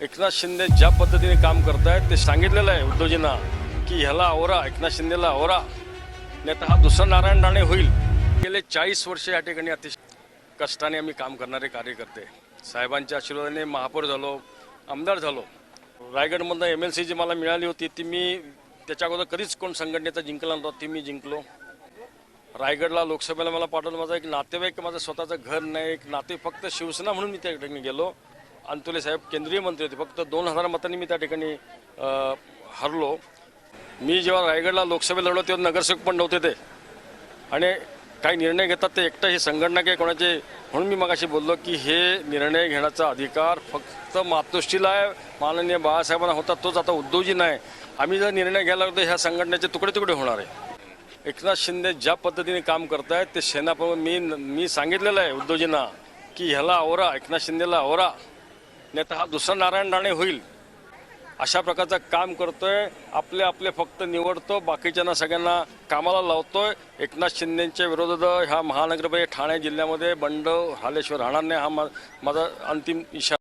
एकनाथ शिंदे ज्या पद्धतीने काम करतायत ते सांगितलेलं आहे उद्धवजींना की ह्याला आवरा एकनाथ शिंदेला आवरा. नाही तर हा दुसरा नारायण राणे होईल. गेले चाळीस वर्ष या ठिकाणी अतिशय कष्टाने आम्ही काम करणारे कार्यकर्ते. साहेबांच्या आशीर्वादाने महापौर झालो आमदार झालो. रायगडमधनं एम एल सी जी मला मिळाली होती ती मी त्याच्या अगोदर कधीच कोण संघटनेचा जिंकला नव्हता ती मी जिंकलो. रायगडला लोकसभेला मला पाठवलं माझा एक नातेवाईक माझं स्वतःचं घर नाही एक नाते फक्त शिवसेना म्हणून मी त्या ठिकाणी गेलो. अंतुले साहेब केंद्रीय मंत्री होते. फक्त दोन हजार मतांनी मी त्या ठिकाणी हरलो. मी जेव्हा रायगडला लोकसभा लढलो तेव्हा नगरसेवक पण नव्हते ते. आणि काही निर्णय घेतात ते एकटं ही संघटना काही कोणाचे म्हणून मी मगाशी बोललो की हे निर्णय घेण्याचा अधिकार फक्त मातोश्रीला आहे. माननीय बाळासाहेबांना होता तोच आता उद्धवजी नाही. आम्ही जर निर्णय घ्यायला लागलो तर ह्या संघटनेचे तुकडे तुकडे होणार आहे. एकनाथ शिंदे ज्या पद्धतीने काम करतायत ते सेनाप्रमुख मी मी सांगितलेलं आहे उद्धवजींना की ह्याला आवरा एकनाथ शिंदेला आवरा. नाही तर हा दुसरा नारायण राणे होईल. अशा प्रकारचं काम करतोय. आपले आपले फक्त निवडतो. बाकीच्यांना सगळ्यांना कामाला लावतोय. एकनाथ शिंदेच्या विरोधात ह्या महानगरपालिका ठाणे जिल्ह्यामध्ये बंड हालेश्वर राहणार नाही हा मा- माझा अंतिम इशारा